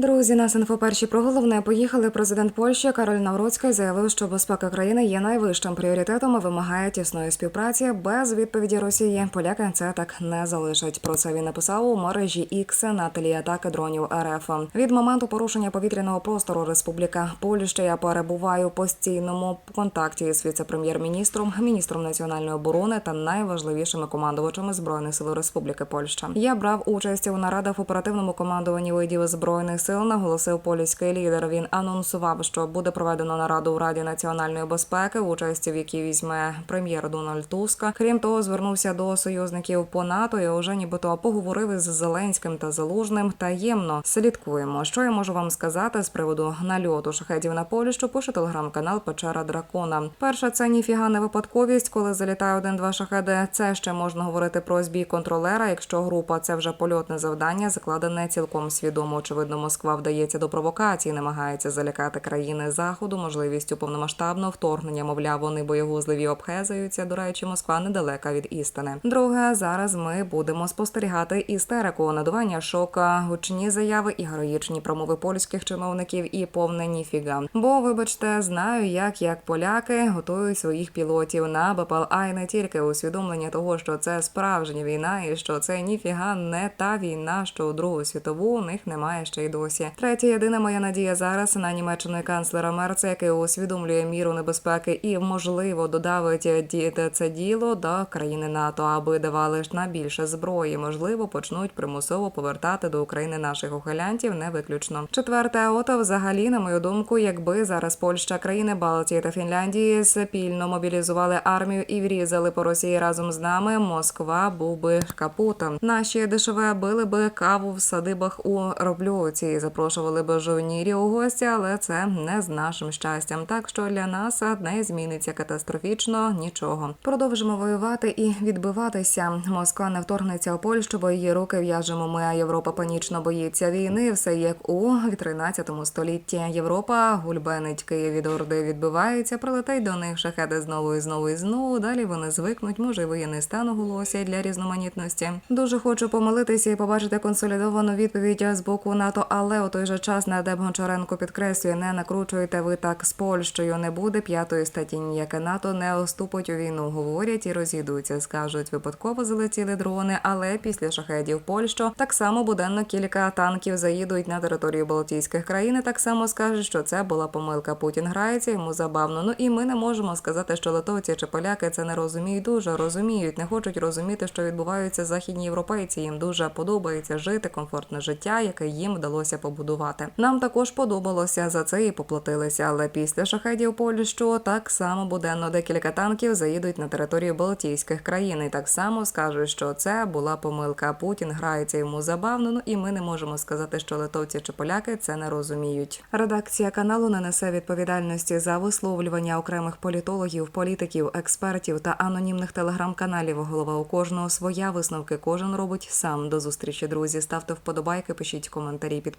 Друзі, нас інфо перші про головне поїхали. Президент Польщі Кароль Навроцький заявив, що безпека країни є найвищим пріоритетом і вимагає тісної співпраці без відповіді Росії. Поляки це так не залишать. Про це він написав у мережі X на тлі атаки дронів РФ. Від моменту порушення повітряного простору Республіка Польща я перебуваю в постійному контакті з віце-прем'єр-міністром, міністром національної оборони та найважливішими командувачами збройних сил Республіки Польща. Я брав участь у нарадах в оперативному командуванні видів збройних сил. Наголосив польський лідер. Він анонсував, що буде проведено нараду в Раді національної безпеки, участь в якій візьме прем'єр Дональд Туска. Крім того, звернувся до союзників по НАТО і уже нібито поговорив із Зеленським та Залужним. Таємно слідкуємо. Що я можу вам сказати з приводу нальоту шахедів на Польщу? Пише телеграм-канал Печера Дракона. Перше, це ніфіга не випадковість, коли залітає один-два шахеди. Це ще можна говорити про збій контролера. Якщо група це вже польотне завдання, закладене цілком свідомо. Очевидно, Москва вдається до провокації, намагається залякати країни заходу можливістю повномасштабного вторгнення. Мовляв, вони боєгузливі обхезаються. До речі, Москва недалека від істини. Друге, зараз ми будемо спостерігати істерику, надування шока, гучні заяви і героїчні промови польських чиновників і повне ніфіга. Бо, вибачте, знаю, як як поляки готують своїх пілотів на БПЛА і не тільки усвідомлення того, що це справжня війна, і що це ніфіга не та війна, що у Другу світову у них немає ще й досі. Третя єдина моя надія зараз на Німеччину і канцлера Мерца, який усвідомлює міру небезпеки і можливо додавить ді- це діло до країни НАТО, аби давали ж на більше зброї. Можливо, почнуть примусово повертати до України наших ухилянтів. Не виключно. Четверте, ото взагалі, на мою думку, якби зараз Польща, країни Балтії та Фінляндії спільно мобілізували армію і врізали по Росії разом з нами, Москва був би капутом. Наші дешеве били би каву в садибах у Робльовці запрошували би у гості, але це не з нашим щастям. Так що для нас не зміниться катастрофічно нічого. Продовжимо воювати і відбиватися. Москва не вторгнеться у Польщу, бо її руки в'яжемо ми. А Європа панічно боїться війни. Все як у 13 столітті. Європа гульбенить Київ від орди відбивається, прилетить до них шахеди знову і знову і знову. Далі вони звикнуть. Може, воєнний стан оголосять для різноманітності. Дуже хочу помилитися і побачити консолідовану відповідь з боку НАТО, але у той же час Надеб Гончаренко підкреслює, не накручуєте ви так з Польщею. Не буде п'ятої статті, ніяке НАТО не оступить у війну. Говорять і розійдуться. Скажуть, випадково залетіли дрони, але після шахедів Польщу так само буденно кілька танків заїдуть на територію Балтійських країн. і Так само скажуть, що це була помилка. Путін грається йому забавно. Ну і ми не можемо сказати, що литовці чи поляки це не розуміють. Дуже розуміють, не хочуть розуміти, що відбуваються західні європейці. Їм дуже подобається жити комфортне життя, яке їм вдалося побудувати. Нам також подобалося за це і поплатилися. Але після шахедів Польщу так само буденно декілька танків заїдуть на територію Балтійських країн. І так само скажуть, що це була помилка. Путін грається йому забавно. Ну і ми не можемо сказати, що литовці чи поляки це не розуміють. Редакція каналу не несе відповідальності за висловлювання окремих політологів, політиків, експертів та анонімних телеграм-каналів. Голова у кожного своя висновки кожен робить сам. До зустрічі, друзі. Ставте вподобайки, пишіть коментарі,